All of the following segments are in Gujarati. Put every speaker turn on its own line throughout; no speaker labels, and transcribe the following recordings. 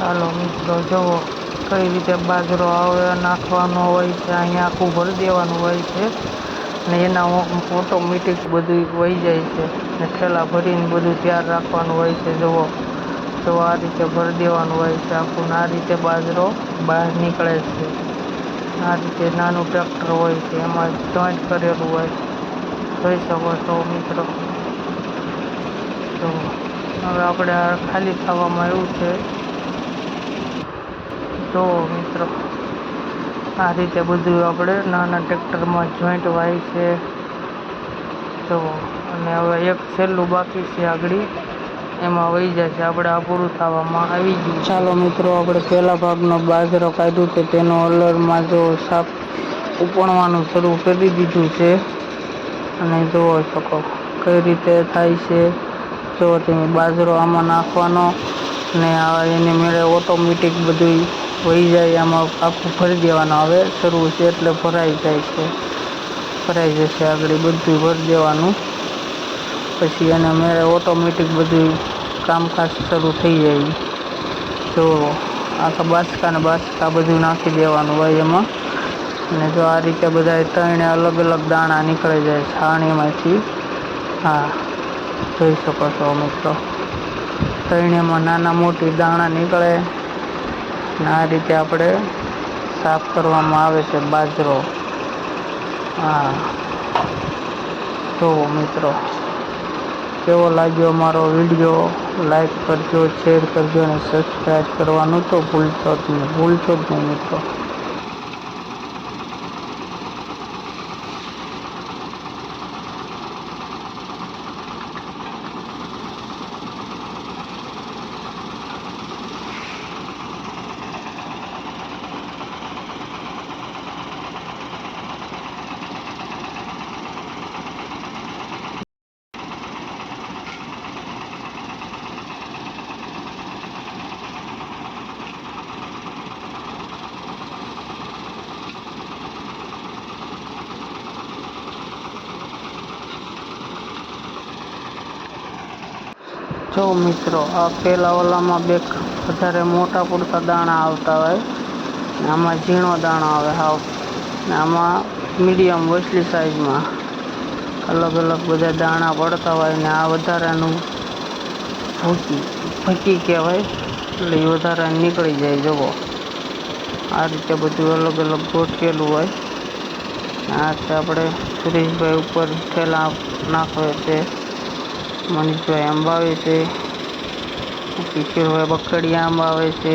ચાલો મિત્રો, જુઓ કઈ રીતે બાજરો આવે, નાખવાનો હોય છે, અહીંયા આખું ભરી દેવાનું હોય છે. ને એના ઓટોમેટિક બધું વહી જાય છે. ને ઠેલા ભરીને બધું તૈયાર રાખવાનું હોય છે, જુઓ. તો આ રીતે ભરી દેવાનું હોય છે આખું આ રીતે બાજરો બહાર નીકળે છે. આ રીતે નાનું ટ્રેક્ટર હોય છે, એમાં જોઈન્ટ કરેલું હોય જોઈ શકો છો મિત્રો. તો હવે આપણે ખાલી થવામાં એવું છે. જો મિત્રો, આ રીતે બધું આપણે નાના ટ્રેક્ટરમાં જોઈન્ટ વાય છે. જો અને હવે એક છેલ્લું બાકી છે આગળ. એમાં વહી છે. આપણે આ થવામાં આવી ગયું ચાલો મિત્રો, આપણે પહેલા ભાગનો બાજરો કાઢ્યું કે તેનો અલરમાં જો સાપ ઉપણવાનું શરૂ કરી દીધું છે. અને જોવો શકો કઈ રીતે થાય છે. જો તમે બાજરો આમાં નાખવાનો ને એની મેળે ઓટોમેટિક બધું વહી જાય, આમાં આખું ભરી દેવાનું. આવે શરૂ છે એટલે ભરાઈ જાય છે. ભરાઈ જશે આગળ બધું ભરી દેવાનું. પછી એને મેળે ઓટોમેટિક બધું કામકાજ શરૂ થઈ જાય. તો આખા બાસકા ને બાસકા બધું નાખી દેવાનું હોય એમાં. અને જો આ રીતે બધા ત્રણે અલગ અલગ દાણા નીકળી જાય છાણીમાંથી. હા, જોઈ શકો છો મિત્રો. ત્રણેમાં નાના મોટી દાણા નીકળે. આ રીતે આપણે સાફ કરવામાં આવે છે બાજરો. હા. જુઓ મિત્રો. કેવો લાગ્યો મારો વીડિયો? લાઈક કરજો શેર કરજો અને સબસ્ક્રાઈબ કરવાનું તો ભૂલશો જ નહીં, ભૂલશો જ નહીં મિત્રો. જો મિત્રો, આ પહેલાં ઓલામાં બે વધારે મોટા પૂરતા દાણા આવતા હોય, ને આમાં ઝીણો દાણો આવે હાવ. ને આમાં મીડિયમ વસલી સાઈઝમાં. અલગ અલગ બધા દાણા પડતા હોય ને આ વધારાનું ભૂકી ભૂકી કહેવાય. એટલે એ વધારે નીકળી જાય, જુઓ. આ રીતે બધું અલગ અલગ ગોઠવેલું હોય. આ રીતે આપણે સુરેશભાઈ ઉપર થેલા નાખવે છે. મનીષભાઈ આંબ આવે છે. કિશોરભાઈ બકડિયા આંબ આવે છે.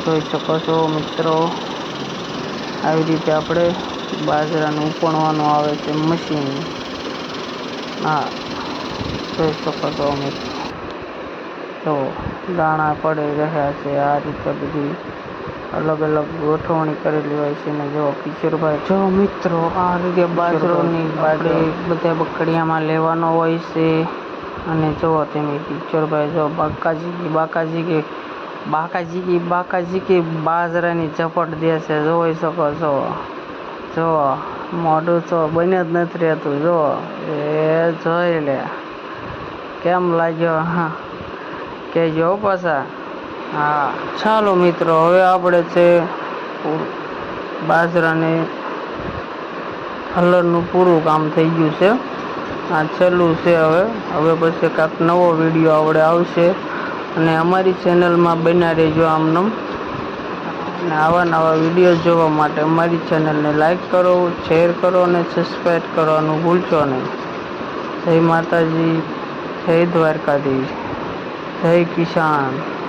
જોઈ શકો છો મિત્રો. આવી રીતે આપણે બાજરાનું ઉપણવાનું આવે છે મશીન હા, જોઈ શકો છો મિત્રો. તો દાણા પડી રહ્યા છે, આ રીતે બધી અલગ અલગ ગોઠવણી કરેલી હોય છે ને જો કિશોરભાઈ જો મિત્રો આ રીતે બાજરોની આપણે બધા બકડિયામાં લેવાનો હોય છે. અને જુઓ તમે કિશોરભાઈ જો બાકાજી બાકાજી કે બાકાજી કી બાકાજી કે બાજરાની ઝપટ દે છે. જોઈ શકો છો. જો મોઢું તો બને જ નથી રહેતું. જો એ જોઈ લે. કેમ લાગ્યો? હા. કહેજો પાછા. હા. ચાલો મિત્રો, હવે આપણે છે બાજરાને હલરનું પૂરું કામ થઈ ગયું છે. આ છેલ્લું છે હવે. હવે પછી કાંક નવો વીડિયો આપણે આવશે. અને અમારી ચેનલમાં બન્યા રહેજો આમનામ અને આવા નવા વીડિયો જોવા માટે અમારી ચેનલને લાઈક કરો, શેર કરો અને સબસ્ક્રાઈબ કરવાનું ભૂલશો નહીં. જય માતાજી, જય દ્વારકાધીશ, જય કિસાન.